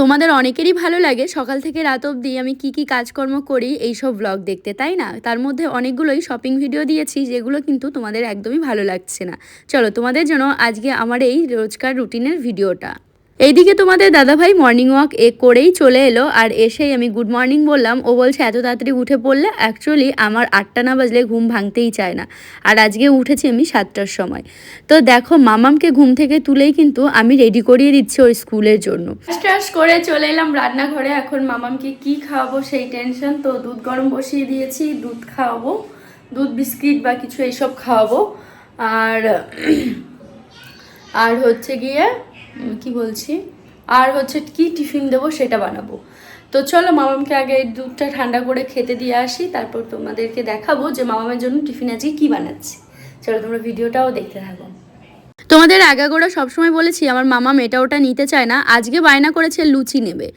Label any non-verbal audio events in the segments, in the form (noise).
তোমাদের অনেকেরই ভালো লাগে, সকাল থেকে রাত অবধি আমি কি কি কাজকর্ম করি এইসব ব্লগ দেখতে, তাই না? তার মধ্যে অনেকগুলোই শপিং ভিডিও দিয়েছি, যেগুলো কিন্তু তোমাদের একদমই ভালো লাগছে না। চলো তোমাদের জন্য আজকে আমার এই রোজকার রুটিনের ভিডিওটা এইদিকে তোমাদের দাদাভাই মর্নিং ওয়াক এ করেই চলে এলো, আর এসেই আমি গুড মর্নিং বললাম। ও বলছে, এত তাড়াতাড়ি উঠে পড়লে অ্যাকচুয়ালি আমার আটটা না বাজলে ঘুম ভাঙতেই চায় না। আর আজকে উঠেছি আমি সাতটার সময়। তো দেখো, মামামকে ঘুম থেকে তুলেই কিন্তু আমি রেডি করিয়ে দিচ্ছি ওর স্কুলের জন্য। টাস করে চলে এলাম রান্নাঘরে। এখন মামামকে কি খাওয়াবো সেই টেনশন তো, দুধ গরম বসিয়ে দিয়েছি, দুধ খাওয়াবো, দুধ, বিস্কিট বা কিছু এইসব খাওয়াবো। আর আর হচ্ছে গিয়ে কি বলছি? আর হচ্ছে কি টিফিন দেবো সেটা বানাবো। তো চলো মামামকে আগে দুধটা ঠান্ডা করে খেতে দিয়ে আসি, তারপর তোমাদেরকে দেখাবো যে মামামের জন্য টিফিন আজকে কি বানাচ্ছি। চলো তোমরা ভিডিওটাও দেখতে থাকো। তোমাদের আগাগোড়া সবসময় বলেছি, আমার মামা মেটা ওটা নিতে চায় না, আজকে বায়না করেছে লুচি নেবে।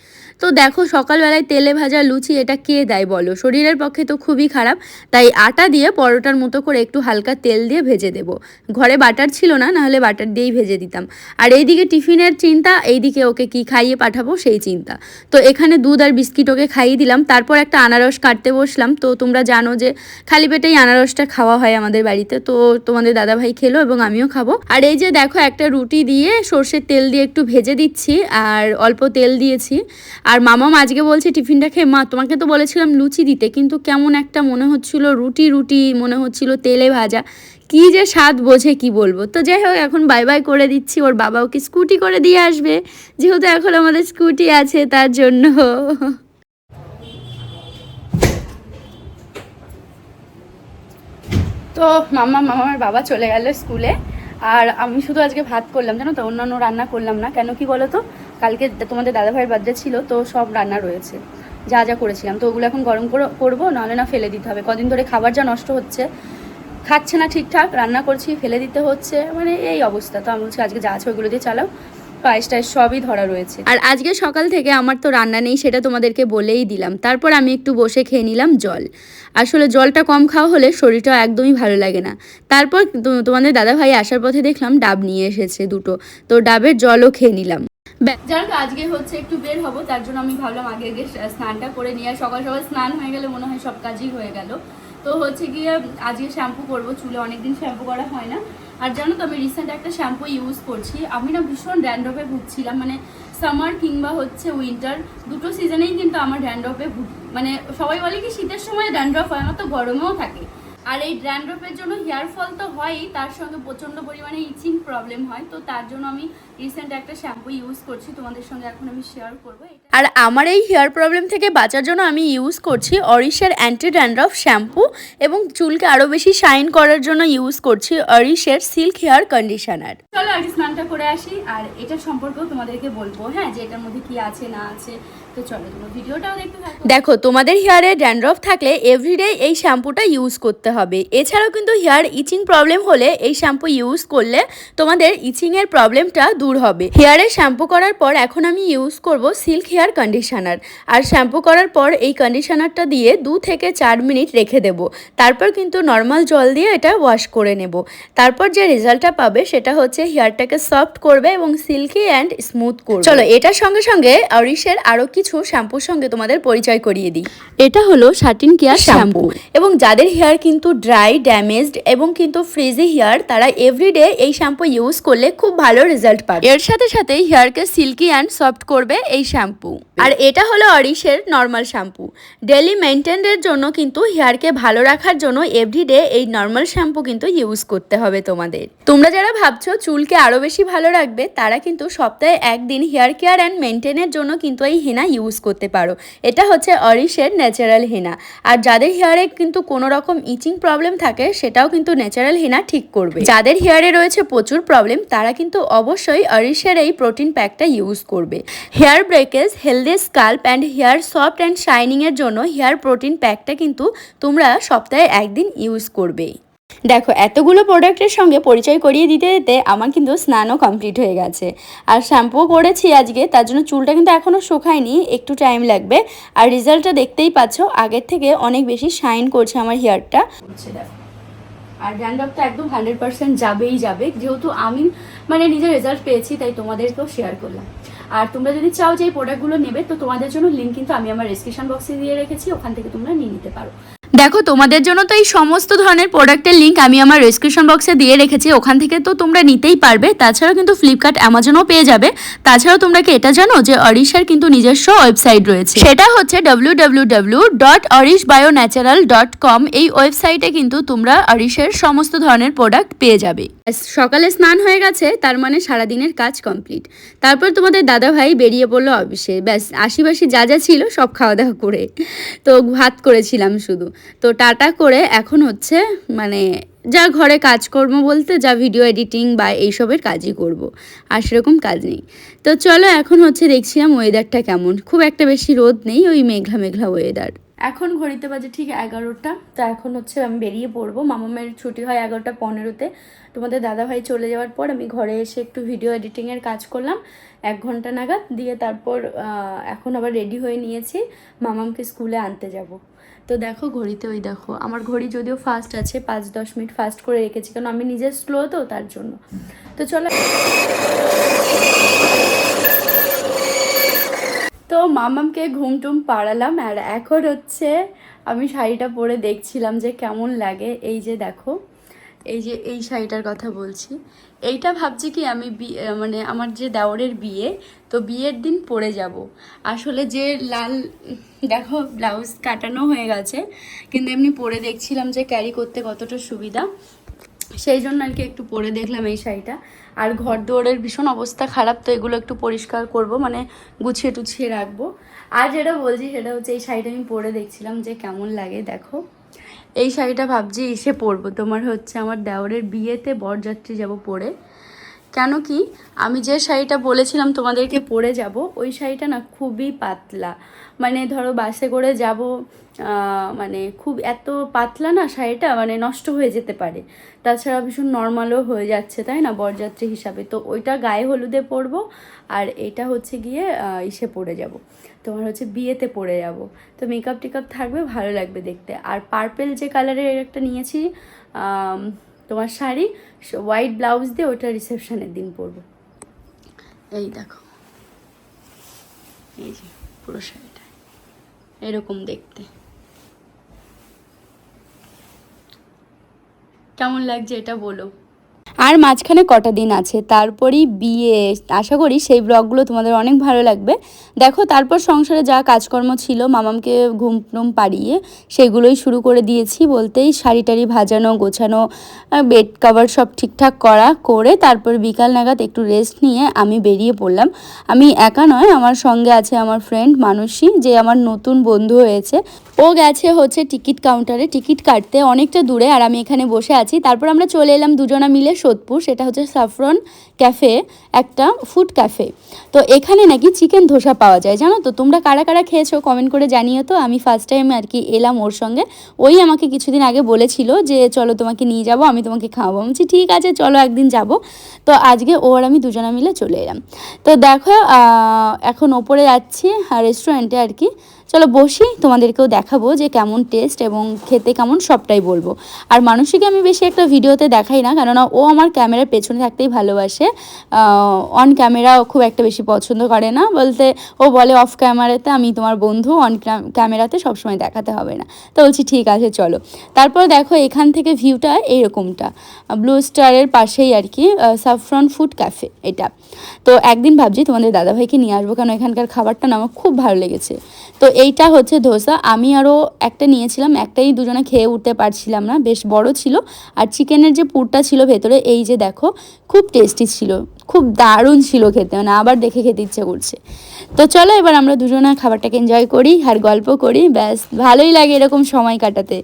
তো দেখো সকালবেলায় তেলে ভাজা লুচি এটা কে দেয় বলো? শরীরের পক্ষে তো খুবই খারাপ, তাই আটা দিয়ে পরোটার মতো করে একটু হালকা তেল দিয়ে ভেজে দেবো। ঘরে বাটার ছিল না, নাহলে বাটার দিয়েই ভেজে দিতাম। আর এইদিকে টিফিনের চিন্তা, এইদিকে ওকে কি খাইয়ে পাঠাবো সেই চিন্তা। তো এখানে দুধ আর বিস্কিট ওকে খাইয়ে দিলাম, তারপর একটা আনারস কাটতে বসলাম। তো তোমরা জানো যে, খালি পেটেই আনারসটা খাওয়া হয় আমাদের বাড়িতে, তো তোমাদের দাদাভাই খেলো এবং আমিও খাব। আর এই যে দেখো একটা রুটি দিয়ে সর্ষের তেল দিয়ে একটু ভেজে দিচ্ছি আর অল্প তেল দিয়েছি। আর মামাম আজকে বলছে, টিফিনটা খেয়ে মা, তোমাকে তো বলেছিলাম লুচি দিতে, কিন্তু কেমন একটা মনে হচ্ছিল, রুটি রুটি মনে হচ্ছিল তেলে ভাজা। কি যে স্বাদ বোঝে কি বলব? তো যাই হোক, এখন বাই বাই করে দিচ্ছি, ওর বাবা ওকে স্কুটি করে দিয়ে আসবে? যেহেতু এখন আমাদের স্কুটি আছে, তার জন্য। তো মামা, মামার বাবা চলে গেল স্কুলে। আর আমি শুধু আজকে ভাত করলাম, জানো তো? অন্যান্য রান্না করলাম না। কেন কি বলো তো কালকে তোমাদের দাদাভাইয়ের বার্থডে ছিল, তো সব রান্না রয়েছে। যা যা করেছিলাম। তো ওগুলো এখন গরম করে করব, নাহলে না ফেলে দিতে হবে। কদিন ধরে খাবার যা নষ্ট হচ্ছে, খাচ্ছে না ঠিকঠাক, রান্না করছি, ফেলে দিতে হচ্ছে মানে এই অবস্থা। তো আমি বলছি, আজকে যা আছে ওইগুলো দিয়ে চালাও। পায়েস টায়েস সবই ধরা রয়েছে। আর আজকে সকাল থেকে আমার তো রান্না নেই, সেটা তোমাদেরকে বলেই দিলাম। তারপর আমি একটু বসে খেয়ে নিলাম জল। আসলে জলটা কম খাওয়া হলে শরীরটা একদমই ভালো লাগে না। তারপর তোমাদের দাদা ভাই আসার পথে দেখলাম ডাব নিয়ে এসেছে দুটো। তো ডাবের জলও খেয়ে নিলাম। জানো আজকে হচ্ছে একটু বের হব, তার জন্য আমি ভাবলাম আগে আগে স্নানটা করে নিয়ে সকাল সকাল স্নান হয়ে গেলে মনে হয় সব কাজই হয়ে গেল। তো হচ্ছে গিয়ে, আজকে শ্যাম্পু করব, চুলে অনেকদিন শ্যাম্পু করা হয় না। আর জানো তো, আমি রিসেন্ট একটা শ্যাম্পু ইউজ করছি। আমি না ভীষণ ড্যান্ড্রফে ভুগছিলাম মানে সামার কিংবা হচ্ছে উইন্টার দুটো সিজনেই কিন্তু আমার ড্যান্ড্রফে ভুগ মানে সবাই বলে কি শীতের সময় ড্যান্ড্রফ হয়, আমার তো গরমেও থাকে। আর এই ড্যান্ড্রফের জন্য হেয়ার ফল তো হয়ই তার সঙ্গে প্রচণ্ড পরিমাণে ইচিং প্রবলেম হয় তো তার জন্য আমি রিসেন্ট একটা শ্যাম্পু ইউজ করছি তোমাদের সঙ্গে এখন আমি শেয়ার করব। আর আমার এই হেয়ার প্রবলেম থেকে বাঁচার জন্য আমি ইউজ করছি অরিশের অ্যান্টি ড্যান্ড্রফ শ্যাম্পু এবং চুলকে আরও বেশি শাইন করার জন্য ইউজ করছি অরিশের সিল্ক হেয়ার কন্ডিশনার চলো আগে স্নানটা করে আসি আর এটা সম্পর্কেও তোমাদেরকে বলব হ্যাঁ যে এটার মধ্যে কি আছে না আছে। তো চলো তোমরা ভিডিওটাও দেখতে থাকো। দেখো তোমাদের হেয়ারে ড্যান্ড্রফ থাকলে এভরিডে এই শ্যাম্পুটা ইউজ করতে হবে। এছাড়াও কিন্তু হেয়ার ইচিং প্রবলেম হলে এই শ্যাম্পু ইউজ করলে তোমাদের ইচিং এর প্রবলেমটা দূর হবে। হেয়ারে শ্যাম্পু করার পর এখন আমি ইউজ করব সিল্ক হেয়ার কন্ডিশনার আর শ্যাম্পু করার পর এই কন্ডিশনারটা দিয়ে দু থেকে চার মিনিট রেখে দেব। তারপর কিন্তু নর্মাল জল দিয়ে এটা ওয়াশ করে নেব। তারপর যে রেজাল্টটা পাবে সেটা হচ্ছে হেয়ারটাকে সফট করবে এবং সিল্কি অ্যান্ড স্মুথ করবে। চলো এটার সঙ্গে সঙ্গে অরিশের আরও কিছু শ্যাম্পুর সঙ্গে তোমাদের পরিচয় করিয়ে দিই। এটা হলো সাটিন কেয়ার শ্যাম্পু। এবং যাদের হেয়ার কিন্তু ড্রাই ড্যামেজড এবং কিন্তু ফ্রিজি হেয়ার তারা এভরিডে এই শ্যাম্পু ইউজ করলে খুব ভালো রেজাল্ট পাবে। এর সাথে সাথে হেয়ারকে সিল্কি অ্যান্ড সফট করবে এই শ্যাম্পু আর এটা হলো অরিশের নর্মাল শ্যাম্পু ডেলি মেনটেনের জন্য কিন্তু হেয়ারকে ভালো রাখার জন্য এভরিডে এই নর্মাল শ্যাম্পু কিন্তু ইউজ করতে হবে তোমাদের। তোমরা যারা ভাবছ চুলকে আরও বেশি ভালো রাখবে তারা কিন্তু সপ্তাহে একদিন হেয়ার কেয়ার অ্যান্ড মেনটেনের জন্য কিন্তু এই হেনা ইউজ করতে পারো। এটা হচ্ছে অরিশের ন্যাচারাল হেনা আর যাদের হেয়ারে কিন্তু কোনো রকম ইচিং প্রবলেম থাকে, সেটাও কিন্তু ন্যাচারাল হেনা ঠিক করবে। যাদের হেয়ারে রয়েছে প্রচুর প্রবলেম তারা কিন্তু অবশ্যই অরিশের এই প্রোটিন প্যাকটা ইউজ করবে। Hair breakage healthy scalp and hair soft and শাইনিংয়ের জন্য হেয়ার প্রোটিন প্যাকটা কিন্তু তোমরা সপ্তাহে একদিন ইউজ করবে দেখো, এতগুলো প্রোডাক্টের সঙ্গে পরিচয় করিয়ে দিতে দিতে আমার কিন্তু স্নানও কমপ্লিট হয়ে গেছে। আর শ্যাম্পুও করেছি আজকে, তার জন্য চুলটা কিন্তু এখনও শুকায়নি, একটু টাইম লাগবে। আর রেজাল্টটা দেখতেই পাচ্ছ, আগের থেকে অনেক বেশি শাইন করছে আমার হেয়ারটা আর ড্যান্ড্রফটা একদম হান্ড্রেড পার্সেন্ট যাবেই যাবে। যেহেতু আমি মানে নিজের রেজাল্ট পেয়েছি, তাই তোমাদেরকেও শেয়ার করলাম। আর তোমরা যদি চাও যে এই প্রোডাক্টগুলো নেবে, তো তোমাদের জন্য লিঙ্ক কিন্তু আমি আমার ডিসক্রিপশন বক্সে দিয়ে রেখেছি, ওখান থেকে তোমরা নিয়ে নিতে পারো। দেখো, তোমাদের জন্য তো এই সমস্ত ধরনের প্রোডাক্টের লিঙ্ক আমি আমার ডিসক্রিপশন বক্সে দিয়ে রেখেছি। ওখান থেকে তো তোমরা নিতেই পারবে। তাছাড়াও কিন্তু ফ্লিপকার্ট অ্যামাজনও পেয়ে যাবে। তাছাড়াও তোমরা কি এটা জানো যে অরিশার কিন্তু নিজস্ব ওয়েবসাইট রয়েছে? সেটা হচ্ছে W dot bio natural dot com এই ওয়েবসাইটে কিন্তু তোমরা অরিশের সমস্ত ধরনের প্রোডাক্ট পেয়ে যাবে। সকালে স্নান হয়ে গেছে, তার মানে সারাদিনের কাজ কমপ্লিট তারপর তোমাদের দাদা ভাই বেরিয়ে পড়ল অফিসে ব্যাস আশিবাসি যা যা ছিল সব খাওয়া দাওয়া করে। তো ভাত করেছিলাম শুধু। তো টাটা করে এখন হচ্ছে মানে যা ঘরে কাজকর্ম বলতে যা ভিডিও এডিটিং বা এইসবের কাজই করব। আর সেরকম কাজ নেই তো চলো এখন হচ্ছে দেখছিলাম ওয়েদারটা কেমন খুব একটা বেশি রোদ নেই, ওই মেঘলা মেঘলা ওয়েদার এখন ঘড়িতে বাজে ঠিক এগারোটা। তো এখন হচ্ছে আমি বেরিয়ে পড়ব। মামামের ছুটি হয় এগারোটা পনেরোতে। তোমাদের দাদাভাই চলে যাওয়ার পর আমি ঘরে এসে একটু ভিডিও এডিটিংয়ের কাজ করলাম। এক ঘণ্টা নাগাদ দিয়ে তারপর এখন আবার রেডি হয়ে নিয়েছি। মামামকে স্কুলে আনতে যাব। তো দেখো ঘড়িতে ওই দেখো, আমার ঘড়ি যদিও ফাস্ট আছে, পাঁচ দশ মিনিট ফাস্ট করে রেখেছি। কারণ আমি নিজে স্লো তো, তার জন্য। তো চলো তো মামামকে ঘুম টুম পাড়ালাম আর এখন হচ্ছে আমি শাড়িটা পরে দেখছিলাম যে কেমন লাগে। এই যে দেখো, এই যে এই শাড়িটার কথা বলছি। এইটা ভাবছি কি আমি মানে আমার যে দেওরের বিয়ে, তো বিয়ের দিন পরে যাব। আসলে যে লাল, দেখো ব্লাউজ কাটানো হয়ে গেছে, কিন্তু এমনি পরে দেখছিলাম যে ক্যারি করতে কতটা সুবিধা। সেই জন্য আর কি একটু পরে দেখলাম এই শাড়িটা। আর ঘর দুয়ারের ভীষণ অবস্থা খারাপ, তো এগুলো একটু পরিষ্কার করব মানে গুছিয়ে টুছিয়ে রাখব। আর যেটা বলছি সেটা হচ্ছে এই শাড়িটা আমি পরে দেখছিলাম যে কেমন লাগে, দেখো। এই শাড়িটা ভাবছি এসে পরবো, তোমার হচ্ছে আমার দেওরের বিয়েতে বরযাত্রী যাব পরে। কেন কি? আমি যে শাড়িটা বলেছিলাম তোমাদেরকে পরে যাব, ওই শাড়িটা না খুবই পাতলা। মানে ধরো বাসে করে যাব মানে খুব এত পাতলা না শাড়িটা মানে নষ্ট হয়ে যেতে পারে। তাছাড়া ভীষণ নর্মালও হয়ে যাচ্ছে, তাই না? বরযাত্রী হিসাবে। তো ওইটা গায়ে হলুদে পরবো, আর এটা হচ্ছে গিয়ে ইসে পরে যাব। তোমার হচ্ছে বিয়েতে পরে যাব। তো মেকআপ টেকআপ থাকবে, ভালো লাগবে দেখতে। আর পার্পেল যে কালারের একটা নিয়েছি তোমার শাড়ি হোয়াইট ব্লাউজ দিয়ে ওটা রিসেপশনের দিন পরবো। এই দেখো। এই যে, পুরো শাড়িটা। এরকম দেখতে। কেমন লাগছে এটা বলো? আর মাঝখানে কটা দিন আছে? তারপরই বিয়ে, আশা করি সেই ব্লগগুলো তোমাদের অনেক ভালো লাগবে। দেখো, তারপর সংসারে যা কাজকর্ম ছিল, মামামকে ঘুম টুম পাড়িয়ে সেগুলোই শুরু করে দিয়েছি বলতেই শাড়ি টাড়ি ভাজানো, গোছানো বেড কভার সব ঠিকঠাক করা করে তারপর বিকাল নাগাদ একটু রেস্ট নিয়ে আমি বেরিয়ে পড়লাম। আমি একা নয়, আমার সঙ্গে আছে আমার ফ্রেন্ড মানসী, যে আমার নতুন বন্ধু হয়েছে। ও গেছে হচ্ছে টিকিট কাউন্টারে, টিকিট কাটতে অনেকটা দূরে আর আমি এখানে বসে আছি। তারপর আমরা চলে এলাম দুজনা মিলে সোদপুর, সেটা হচ্ছে সাফরন ক্যাফে, একটা ফুড ক্যাফে। তো এখানে নাকি চিকেন ধোসা পাওয়া যায়, জানো তো? তোমরা কারা কারা খেয়েছো কমেন্ট করে জানিও তো। আমি ফার্স্ট টাইম আর কি এলাম ওর সঙ্গে। ওই আমাকে কিছুদিন আগে বলেছিল যে, চলো তোমাকে নিয়ে যাব, আমি তোমাকে খাওয়াবো। আমি ঠিক আছে, চলো একদিন যাব। তো আজকে ও আর আমি দুজনা মিলে চলে এলাম। তো দেখো এখন ওপরে যাচ্ছি রেস্টুরেন্টে আর কি। চলো বসি, তোমাদেরকেও দেখাবো যে কেমন টেস্ট এবং খেতে কেমন সবটাই বলব। আর মানুষকে আমি বেশি একটা ভিডিওতে দেখাই না, কেননা ও আমার ক্যামেরার পেছনে থাকতেই ভালোবাসে। অন ক্যামেরা খুব একটা বেশি পছন্দ করে না, বলতে ও বলে অফ ক্যামেরাতে আমি তোমার বন্ধু অন ক্যামেরাতে সবসময় দেখাতে হবে না। তো বলছি ঠিক আছে, চলো। তারপর দেখো এখান থেকে ভিউটা এইরকমটা। ব্লু স্টারের পাশেই আর কি সাফরন ফুড ক্যাফে এটা। তো একদিন ভাবছি তোমাদের দাদাভাইকে নিয়ে আসব, কেন এখানকার খাবারটা না আমার খুব ভালো লেগেছে। তো এইটা হচ্ছে ধোসা। আমি আরও একটা নিয়েছিলাম, একটাই দুজনে খেয়ে উঠতে পারছিলাম না, বেশ বড় ছিল। আর চিকেনের যে পুরটা ছিল ভেতরে, এই যে দেখো, খুব টেস্টি ছিল, খুব দারুণ ছিল খেতে মানে আবার দেখে খেতে ইচ্ছে করছে। তো চলো এবার আমরা দুজনে খাবারটাকে এনজয় করি আর গল্প করি, ব্যাস, ভালোই লাগে এরকম সময় কাটাতে,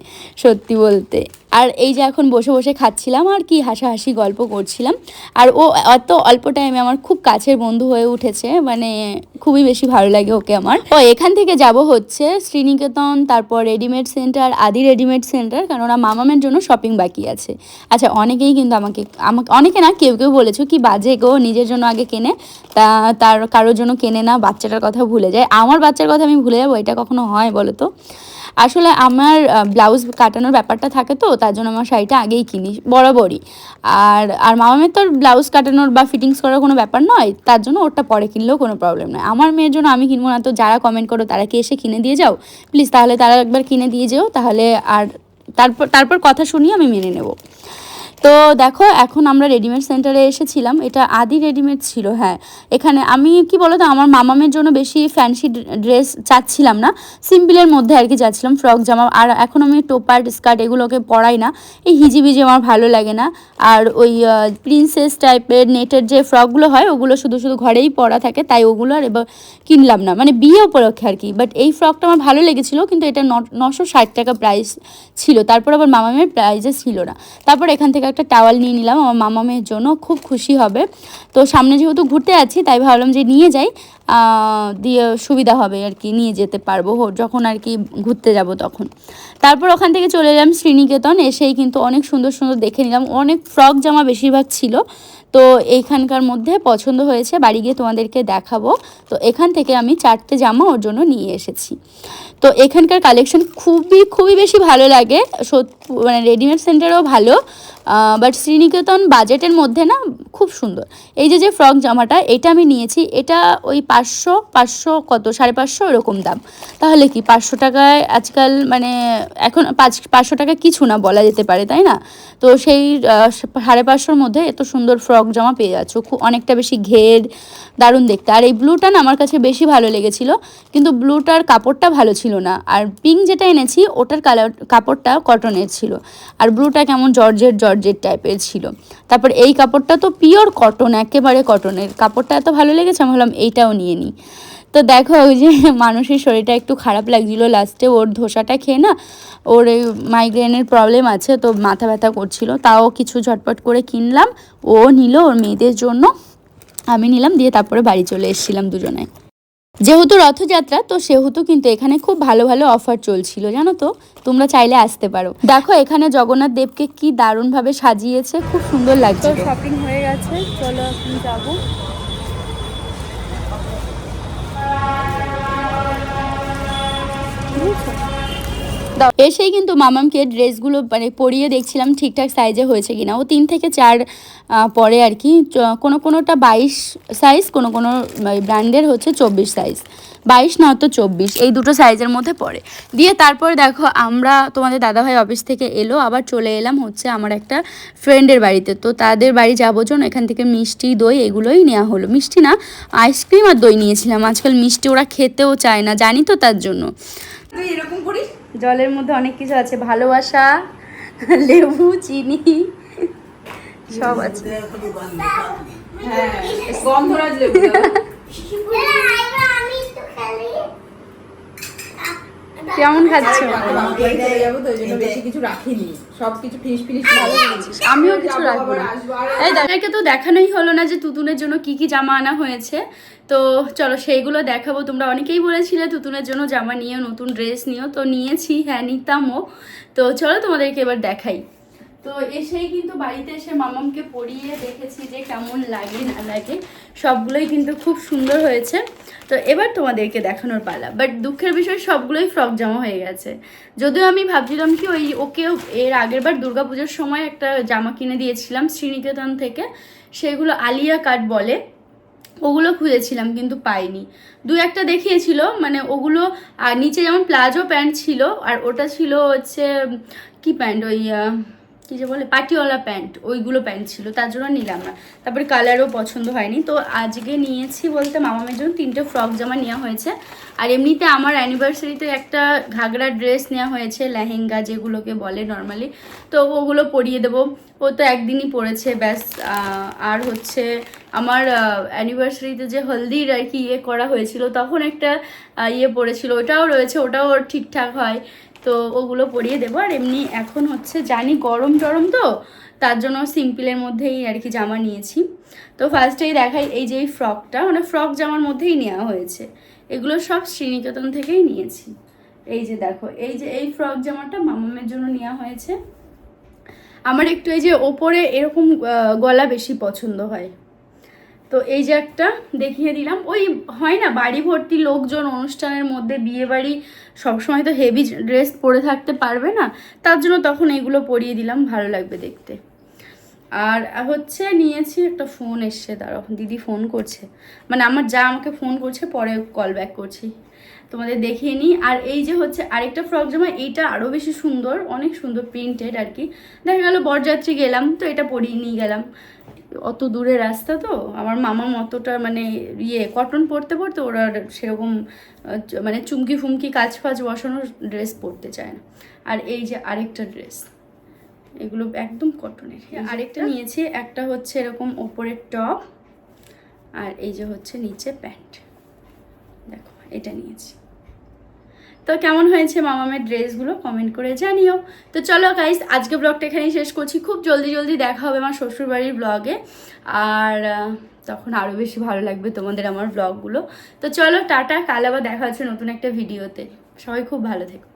সত্যি বলতে। আর এই যে এখন বসে বসে খাচ্ছিলাম আর কি হাসাহাসি গল্প করছিলাম। আর ও অত অল্প টাইমে আমার খুব কাছের বন্ধু হয়ে উঠেছে মানে খুবই বেশি ভালো লাগে ওকে আমার। ও এখান থেকে যাব হচ্ছে শ্রীনিকেতন, তারপর readymade centre Adi readymade centre কেননা মামামের জন্য শপিং বাকি আছে। আচ্ছা অনেকেই কিন্তু আমাকে আমাকে, অনেকে না, কেউ কেউ বলেছ কি বাজে গো, নিজের জন্য আগে কেনে, তা তার, কারোর জন্য কেনে না, বাচ্চাটার কথা ভুলে যায়। আমার বাচ্চার কথা আমি ভুলে যাব, এটা কখনো হয় বলো তো? আসলে আমার ব্লাউজ কাটানোর ব্যাপারটা থাকে তো, তার জন্য আমার শাড়িটা আগেই কিনি, বরাবরই। আর আর মামা মামামের তো ব্লাউজ কাটানোর বা ফিটিংস করার কোনো ব্যাপার নয়, তার জন্য ওরটা পরে কিনলেও কোনো প্রবলেম নয়। আমার মেয়ের জন্য আমি কিনবো না, তো যারা কমেন্ট করো তারা কি এসে কিনে দিয়ে যাও? প্লিজ তাহলে তারা একবার কিনে দিয়ে যেও, তাহলে আর তারপর তারপর কথা শুনিয়ে আমি মেনে নেব। তো দেখো, এখন আমরা রেডিমেড সেন্টারে এসেছিলাম। এটা আদি রেডিমেড ছিল হ্যাঁ। এখানে আমি কি বলো তো আমার মামামের জন্য বেশি ফ্যান্সি ড্রেস চাচ্ছিলাম না। সিম্পলের মধ্যে আর কি চাচ্ছিলাম ফ্রক জামা। আর এখন আমি টোপার স্কার্ট এগুলোকে পরাই না। এই হিজিবিজি আমার ভালো লাগে না। আর ওই প্রিন্সেস টাইপের নেটের যে ফ্রকগুলো হয়, ওগুলো শুধু শুধু ঘরেই পরা থাকে। তাই ওগুলো আর এবার কিনলাম না। মানে বিয়ে উপলক্ষে আর কি। বাট এই ফ্রকটা আমার ভালো লেগেছিলো, কিন্তু এটা নশো ষাট টাকা প্রাইস ছিল। তারপর আবার মামামের প্রাইজে ছিল না। তারপর এখান থেকে একটা টাওয়াল নিয়ে নিলাম, আমার মেয়ের জন্য, খুব খুশি হবে। তো সামনে যেহেতু ঘুরতে আছি তাই ভাবলাম যে নিয়ে যাই। দিয়ে সুবিধা হবে আর কি, নিয়ে যেতে পারব। যখন আর কি ঘুরতে যাব তখন। তারপর ওখান থেকে চলে এলাম শ্রীনিকেতন, এসেই কিন্তু অনেক সুন্দর সুন্দর দেখে নিলাম। অনেক ফ্রক জামা বেশিরভাগ ছিল। তো এইখানকার মধ্যে পছন্দ হয়েছে, বাড়ি গিয়ে তোমাদেরকে দেখাবো। তো এখান থেকে আমি চারটে জামা ওর জন্য নিয়ে এসেছি। তো এখানকার কালেকশন খুবই খুবই বেশি ভালো লাগে। মানে রেডিমেড সেন্টারও ভালো বাট শ্রীনিকেতন বাজেটের মধ্যে না, খুব সুন্দর। এই যে যে ফ্রক জামাটা, এটা আমি নিয়েছি। এটা ওই পাঁচশো পাঁচশো কত? সাড়ে পাঁচশো এরকম দাম। তাহলে কি পাঁচশো টাকায় আজকাল মানে এখন পাঁচ, পাঁচশো টাকা কিছু না বলা যেতে পারে, তাই না? তো সেই সাড়ে পাঁচশোর মধ্যে এত সুন্দর ফ্রক জামা পেয়ে যাচ্ছ। খুব অনেকটা বেশি ঘের, দারুণ দেখতে। আর এই ব্লুটা না আমার কাছে বেশি ভালো লেগেছিল, কিন্তু ব্লুটার কাপড়টা ভালো ছিল না। আর পিঙ্ক যেটা এনেছি, ওটার কালার, কাপড়টা কটনের ছিল। আর ব্লুটা কেমন জর্জেট জর্জেট টাইপের ছিল। তারপর এই কাপড়টা তো পিওর কটন, একেবারে কটনের। কাপড়টা এত ভালো লেগেছে, আমি ভাবলাম এইটাও নিয়ে নিই। তো দেখো ওই যে (laughs) মানুষের শরীরটা একটু খারাপ লাগছিল লাস্টে ওর ধোসাটা খেয়ে না ওর মাইগ্রেনের প্রবলেম আছে, তো মাথা ব্যথা করছিল। তাও কিছু ঝটপট করে কিনলাম, ও নিল ওর মেয়েদের জন্য। আমি নিলাম, দিয়ে তারপরে বাড়ি চলে এসেছিলাম দুজনে। যেহেতু রথযাত্রা, তো সেহেতু কিন্তু এখানে খুব ভালো ভালো অফার চলছিল, জানো তো? তোমরা চাইলে আসতে পারো। দেখো এখানে জগন্নাথ দেবকে কি দারুণভাবে সাজিয়েছে, খুব সুন্দর লাগছে শপিং হয়ে গেছে, চলো এখন যাব। দাও। এসেই কিন্তু মামামকে ড্রেসগুলো মানে পরিয়ে দেখছিলাম ঠিকঠাক সাইজে হয়েছে কিনা। ও তিন থেকে চার পরে আর কি। কোনো কোনোটা বাইশ সাইজ কোনো কোনো ব্র্যান্ডের হচ্ছে চব্বিশ সাইজ বাইশ নয়তো চব্বিশ, এই দুটো সাইজের মধ্যে পড়ে। দিয়ে তারপর দেখো আমরা, তোমাদের দাদাভাই অফিস থেকে এলো, আবার চলে এলাম হচ্ছে আমার একটা ফ্রেন্ডের বাড়িতে। তো তাদের বাড়ি যাব জন্য এখান থেকে মিষ্টি দই এগুলোই নেওয়া হলো। মিষ্টি না আইসক্রিম আর দই নিয়েছিলাম। আজকাল মিষ্টি ওরা খেতেও চায় না, জানি তো তার জন্য। এরকম করিস? জলের মধ্যে অনেক কিছু আছে ভালোবাসা লেবু চিনি সব আছে। হ্যাঁ গন্ধরাজ লেবু (laughs) দাও। কেমন খাচ্ছ বাড়ি চলে যাব তো ওই জন্য বেশি কিছু রাখিনি সব কিছু ফিনিশ ফিনিশ ভালো খাচ্ছ? আমিও কিছু রাখব এই দাদাকে তো দেখানোই হলো না যে তুতুনের জন্য কি কি জামা আনা হয়েছে। তো চলো সেইগুলো দেখাবো। তোমরা অনেকেই বলেছিলে তুতুনের জন্য জামা নিও নতুন ড্রেস নিও। তো নিয়েছি হ্যাঁ নিতামও। তো চলো তোমাদেরকে এবার দেখাই। তো এসেই কিন্তু বাড়িতে এসে মামামকে পরিয়ে দেখেছি যে কেমন লাগে, না লাগে। সবগুলোই কিন্তু খুব সুন্দর হয়েছে। তো এবার তোমাদেরকে দেখানোর পালা। বাট দুঃখের বিষয়, সবগুলোই ফ্রক জামা হয়ে গেছে। যদিও আমি ভাবছিলাম কি ওই ওকে এর আগের বার দুর্গাপুজোর সময় একটা জামা কিনে দিয়েছিলাম শ্রীনিকেতন থেকে। সেগুলো আলিয়া কাট বলে। ওগুলো খুঁজেছিলাম কিন্তু পাইনি। দু একটা দেখিয়েছিল মানে ওগুলো আর নিচে যেমন প্লাজো প্যান্ট ছিল, আর ওটা ছিল হচ্ছে, কি প্যান্ট ওই কি যে বলে, পাটিওয়ালা প্যান্ট, ওইগুলো প্যান্ট ছিল, তার জন্য নিলাম না। তারপরে কালারও পছন্দ হয়নি। তো আজকে নিয়েছি বলতে মামামের জন্য তিনটে ফ্রক জামা নেওয়া হয়েছে। আর এমনিতে আমার অ্যানিভার্সারিতে একটা ঘাগরা ড্রেস নেওয়া হয়েছে, লেহেঙ্গা যেগুলোকে বলে নর্মালি তো ওগুলো পরিয়ে দেবো। ও তো একদিনই পড়েছে ব্যাস আর হচ্ছে আমার অ্যানিভার্সারিতে যে হলদির আর কি ইয়ে করা হয়েছিল, তখন একটা ইয়ে পড়েছিল ওটাও রয়েছে, ওটাও ঠিকঠাক হয়। তো ওগুলো পরিয়ে দেবো। আর এমনি এখন হচ্ছে জানি গরম টরম তো, তার জন্য সিম্পলের মধ্যেই আর কি জামা নিয়েছি। তো ফার্স্টেই দেখাই এই যে এই ফ্রকটা মানে ফ্রক জামার মধ্যেই নেওয়া হয়েছে। এগুলো সব শ্রীনিকেতন থেকেই নিয়েছি। এই যে দেখো, এই যে এই ফ্রক জামাটা মামামের জন্য নেওয়া হয়েছে। আমার একটু এই যে ওপরে এরকম গলা বেশি পছন্দ হয়। তো এই যে একটা দেখিয়ে দিলাম। ওই হয় না, বাড়ি ভর্তি লোকজন অনুষ্ঠানের মধ্যে বিয়ে বাড়ি সবসময় তো হেভি ড্রেস পরে থাকতে পারবে না, তার জন্য তখন এগুলো পরিয়ে দিলাম, ভালো লাগবে দেখতে। আর হচ্ছে নিয়েছি একটা ফোন এসছে, দাঁড়াও, দিদি ফোন করছে। মানে আমার যা আমাকে ফোন করছে, পরে কল ব্যাক করছি। তোমাদের দেখিয়ে নিই। আর এই যে হচ্ছে আরেকটা ফ্রক জামা, এইটা আরও বেশি সুন্দর, অনেক সুন্দর প্রিন্টেড আর কি। দেখা গেল বরযাত্রী গেলাম, তো এটা পরিয়ে নিয়ে গেলাম। অত দূরে রাস্তা তো আমার মামা অতটা মানে ইয়ে কটন পরতে পরতে ওরা সেরকম মানে চুমকি ফুমকি কাজ ফাজ বসানো ড্রেস পরতে চায় না। আর এই যে আরেকটা ড্রেস এগুলো একদম কটনের আরেকটা নিয়েছি একটা হচ্ছে এরকম ওপরের টপ আর এই যে হচ্ছে নিচে প্যান্ট। দেখো এটা নিয়েছি। তো কেমন হয়েছে মামামের ড্রেসগুলো? কমেন্ট করে জানিও। তো চলো গাইস আজকে ব্লগটা এখানেই শেষ করছি। খুব জলদি জলদি দেখা হবে আমার শ্বশুরবাড়ির ব্লগে আর তখন আরও বেশি ভালো লাগবে তোমাদের আমার ব্লগগুলো তো চলো, টাটা, কাল আবার দেখা হচ্ছে নতুন একটা ভিডিওতে সবাই খুব ভালো থেকো।